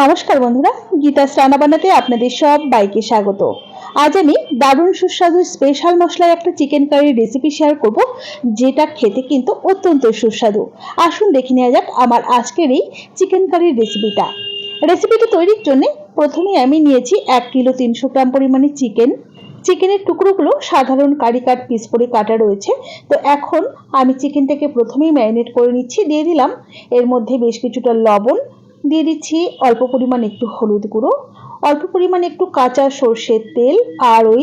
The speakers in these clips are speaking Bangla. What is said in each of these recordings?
নমস্কার বন্ধুরা, গীতা রান্না বানাতে আপনাদের সব বাইকে স্বাগত। আজ আমি দারুণ সুস্বাদু স্পেশাল মশলার একটা চিকেন কারির রেসিপি শেয়ার করব, যেটা খেতে কিন্তু অত্যন্ত সুস্বাদু। আসুন দেখে নেওয়া যাক আমার আজকের এই চিকেন কারির রেসিপিটা রেসিপিটা তৈরির জন্য প্রথমে আমি নিয়েছি এক কিলো তিনশো গ্রাম পরিমাণে চিকেন চিকেনের টুকরোগুলো সাধারণ কারি কাট পিস করে কাটা রয়েছে। তো এখন আমি চিকেনটাকে প্রথমেই ম্যারিনেট করে নিচ্ছি, দিয়ে দিলাম। এর মধ্যে বেশ কিছুটা লবণ দিয়ে দিচ্ছি অল্প পরিমাণ একটু হলুদ গুঁড়ো, অল্প পরিমাণ একটু কাঁচা সর্ষের তেল আর ওই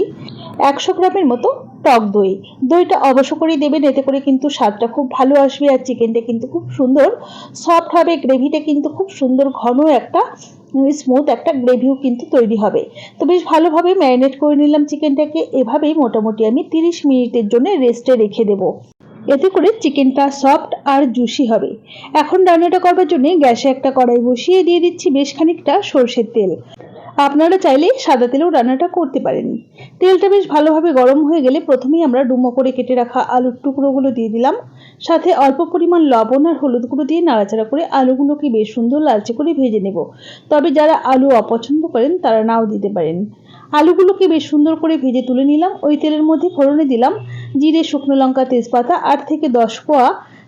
একশো গ্রামের মতো টক দই। দইটা অবশ্য করেই দেবেন, এতে করে কিন্তু স্বাদটা খুব ভালো আসবে আর চিকেনটা কিন্তু খুব সুন্দর সফট হবে, গ্রেভিটা কিন্তু খুব সুন্দর ঘন একটা স্মুথ একটা গ্রেভিও কিন্তু তৈরি হবে। তো বেশ ভালোভাবে ম্যারিনেট করে নিলাম চিকেনটাকে, এভাবেই মোটামুটি আমি তিরিশ মিনিটের জন্য রেস্টে রেখে দেবো। এতে করে চিকেনটা সফট আর জুসি হবে। এখন রান্নাটা করবার জন্য গ্যাসে একটা কড়াই বসিয়ে দিয়ে দিচ্ছি বেশ খানিকটা সর্ষের তেল। আপনারা চাইলে সাদা তেলেও রান্নাটা করতে পারেন। তেলটা বেশ ভালোভাবে গরম হয়ে গেলে প্রথমেই আমরা ডুমো করে কেটে রাখা আলুর টুকরোগুলো দিয়ে দিলাম। সাথে অল্প পরিমাণ লবণ আর হলুদ গুঁড়ো দিয়ে নাড়াচাড়া করে আলুগুলোকে বেশ সুন্দর লালচে করে ভেজে নেব। তবে যারা আলু অপছন্দ করেন, তারা নাও দিতে পারেন। আলুগুলোকে বেশ সুন্দর করে ভেজে তুলে নিলাম। ওই তেলের মধ্যে ফোড়নে দিলাম। জিরে, শুকনো লঙ্কা, তেজপাতা, আট থেকে দশ কোয়া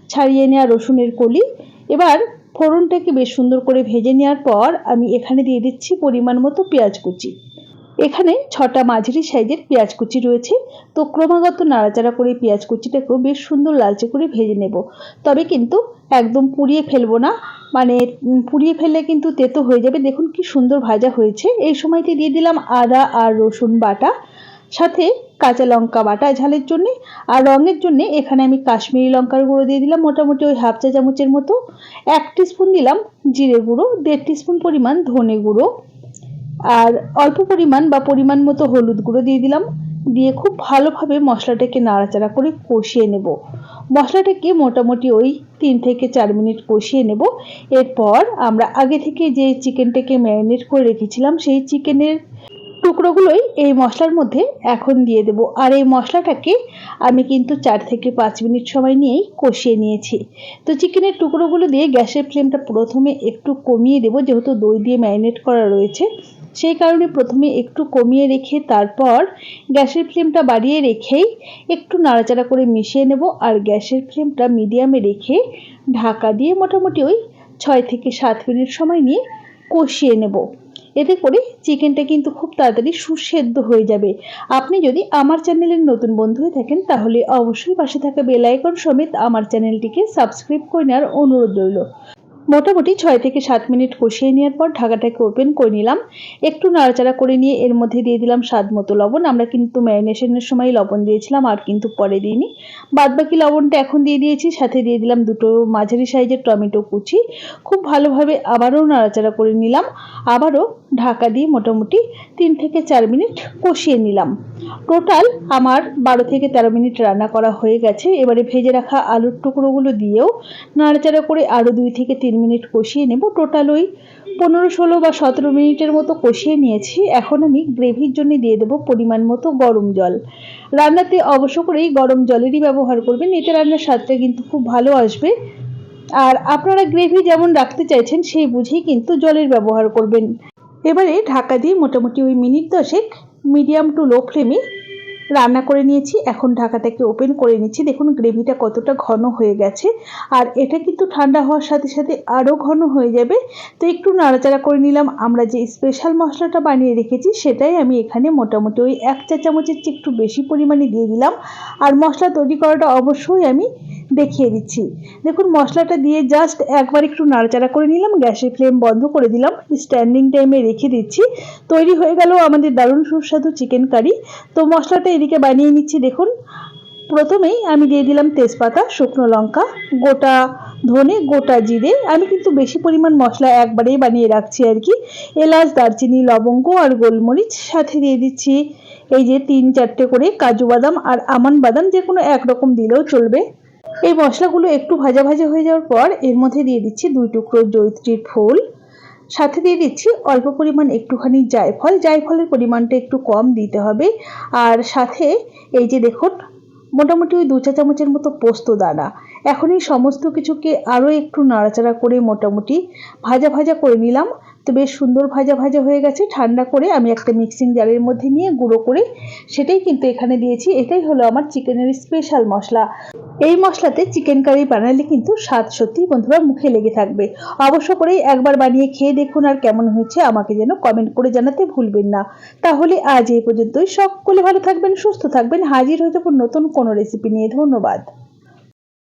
ছাড়িয়ে নেওয়া রসুনের কলি। এবার ফোড়নটাকে বেশ সুন্দর করে ভেজে নেওয়ার পর আমি এখানে দিয়ে দিচ্ছি পরিমাণ মতো পেঁয়াজ কুচি। এখানে ছটা মাঝারি সাইজের পেঁয়াজ কুচি রয়েছে। তো ক্রমাগত নাড়াচাড়া করে পেঁয়াজ কুচিটাকেও বেশ সুন্দর লালচে করে ভেজে নেব। তবে কিন্তু একদম পুড়িয়ে ফেলব না। মানে পুড়িয়ে ফেললে কিন্তু তেতো হয়ে যাবে। দেখুন কি সুন্দর ভাজা হয়েছে। এই সময়তে দিয়ে দিলাম আদা আর রসুন বাটা। সাথে কাঁচা লঙ্কা বাটা ঝালের জন্য আর রঙের জন্য এখানে আমি কাশ্মীরি লঙ্কার গুঁড়ো দিয়ে দিলাম মোটামুটি ওই হাফ চা চামচের মতো। এক স্পুন দিলাম জিরে গুঁড়ো, দেড় স্পুন পরিমাণ ধনে গুঁড়ো আর অল্প পরিমাণ বা পরিমাণ মতো হলুদ গুঁড়ো দিয়ে দিলাম। দিয়ে খুব ভালোভাবে মশলাটাকে নাড়াচাড়া করে কষিয়ে নেব। মশলাটাকে মোটামুটি ওই তিন থেকে চার মিনিট কষিয়ে নেব। এরপর আমরা আগে থেকে যে চিকেনটাকে ম্যারিনেট করে রেখেছিলাম, সেই চিকেনের টুকরোগুলোই এই মশলার মধ্যে এখন দিয়ে দেব। আর এই মশলাটাকে আমি কিন্তু চার থেকে পাঁচ মিনিট সময় নিয়েই কষিয়ে নিয়েছি। তো চিকেনের টুকরোগুলো দিয়ে গ্যাসের ফ্লেমটা প্রথমে একটু কমিয়ে দেবো, যেহেতু দই দিয়ে ম্যারিনেট করা রয়েছে। সেই কারণে প্রথমে একটু কমিয়ে রেখে তারপর গ্যাসের ফ্লেমটা বাড়িয়ে রেখেই একটু নাড়াচাড়া করে মিশিয়ে নেব। আর গ্যাসের ফ্লেমটা মিডিয়ামে রেখে ঢাকা দিয়ে মোটামুটি ওই ছয় থেকে সাত মিনিট সময় নিয়ে কষিয়ে নেব। এতে করে চিকেনটা কিন্তু খুব তাড়াতাড়ি সুসেদ্ধ হয়ে যাবে। আপনি যদি আমার চ্যানেলের নতুন বন্ধু হয়ে থাকেন, তাহলে অবশ্যই পাশে থাকা বেল আইকন সমেত আমার চ্যানেলটিকে সাবস্ক্রাইব করে নেওয়ার অনুরোধ রইল। মোটামুটি ছয় থেকে সাত মিনিট কষিয়ে নেওয়ার পর ঢাকাটাকে ওপেন করে নিলাম। একটু নাড়াচাড়া করে নিয়ে এর মধ্যে দিয়ে দিলাম স্বাদ মতো লবণ। আমরা কিন্তু ম্যারিনেশনের সময় লবণ দিয়েছিলাম, আর কিন্তু পরে দিইনি। বাদবাকি লবণটা এখন দিয়ে দিয়েছি, সাথে দিয়ে দিলাম দুটো মাঝারি সাইজের টমেটো কুচি। খুব ভালোভাবে আবারও নাড়াচাড়া করে নিলাম। আবারও ঢাকা দিয়ে মোটামুটি তিন থেকে চার মিনিট কষিয়ে নিলাম। টোটাল আমার বারো থেকে তেরো মিনিট রান্না করা হয়ে গেছে। এবারে ভেজে রাখা আলুর টুকরোগুলো দিয়েও নাড়াচাড়া করে আরও দুই থেকে তিন মিনিট কষিয়ে নেব। টোটাল ওই পনেরো, ষোলো বা সতেরো মিনিটের মতো কষিয়ে নিয়েছি। এখন আমি গ্রেভির জন্য দিয়ে দেবো পরিমাণ মতো গরম জল। রান্নাতে অবশ্য করেই গরম জলেরই ব্যবহার করবেন, এতে রান্নার স্বাদটা কিন্তু খুব ভালো আসবে। আর আপনারা গ্রেভি যেমন রাখতে চাইছেন, সেই বুঝেই কিন্তু জলের ব্যবহার করবেন। এবারে ঢাকা দিয়ে মোটামুটি ওই মিনিট দশেক মিডিয়াম টু লো ফ্লেমে রান্না করে নিয়েছি, এখন ঢাকাটাকে ওপেন করে নিচ্ছি। দেখুন, গ্রেভিটা কতটা ঘন হয়ে গেছে। আর এটা কিন্তু ঠান্ডা হওয়ার সাথে সাথে আরও ঘন হয়ে যাবে। তো একটু নাড়াচাড়া করে নিলাম। আমরা যে স্পেশাল মশলাটা বানিয়ে রেখেছি, সেটাই আমি এখানে মোটামুটি ওই এক চা চামচের চেয়ে একটু বেশি পরিমাণে দিয়ে দিলাম। আর মশলা তৈরি করাটা অবশ্যই আমি দেখিয়ে দিচ্ছি। দেখুন, মশলাটা দিয়ে জাস্ট একবার একটু নাড়াচাড়া করে নিলাম। গ্যাসের ফ্লেম বন্ধ করে দিলাম। স্ট্যান্ডিং টাইমে রেখে দিচ্ছি। তৈরি হয়ে গেল আমাদের দারুণ সুস্বাদু চিকেন কারি তো মশলাটা এদিকে বানিয়ে নিচ্ছি, দেখুন। প্রথমেই আমি দিয়ে দিলাম তেজপাতা, শুকনো লঙ্কা, গোটা ধনে, গোটা জিরে। আমি কিন্তু বেশি পরিমাণ মশলা একবারেই বানিয়ে রাখছি আর কি। এলাচ, দারচিনি, লবঙ্গ আর গোলমরিচ সাথে দিয়ে দিচ্ছি। এই যে তিন চারটে করে কাজু বাদাম আর আমান বাদাম, যে কোনো একরকম দিলেও চলবে। এই মশলাগুলো একটু ভাজা ভাজা হয়ে যাওয়ার পর এর মধ্যে দিয়ে দিচ্ছি দুই টুকরো জৈত্রীর ফুল। সাথে দিয়ে দিচ্ছি অল্প পরিমাণ একটুখানি জায়ফল। জায়ফলের পরিমাণটা একটু কম দিতে হবে। আর সাথে এই যে দেখুন, মোটামুটি ওই দু চা চামচের মতো পোস্ত দানা। এখন এই সমস্ত কিছুকে আরও একটু নাড়াচাড়া করে মোটামুটি ভাজা ভাজা করে নিলাম। তো বেশ সুন্দর ভাজা ভাজা হয়ে গেছে। ঠান্ডা করে আমি একটা মিক্সিং জারের মধ্যে নিয়ে গুঁড়ো করে সেটাই কিন্তু এখানে দিয়েছি। এটাই হলো আমার চিকেনের স্পেশাল মশলা। এই মশলাতে চিকেন কারি বানালে কিন্তু স্বাদ সত্যি বন্ধুরা মুখে লেগে থাকবে। অবশ্য করেই একবার বানিয়ে খেয়ে দেখুন আর কেমন হয়েছে, আমাকে যেন কমেন্ট করে জানাতে ভুলবেন না। তাহলে আজ এই পর্যন্তই। সকলে ভালো থাকবেন, সুস্থ থাকবেন। হাজির হয়ে যাব নতুন কোনো রেসিপি নিয়ে। ধন্যবাদ।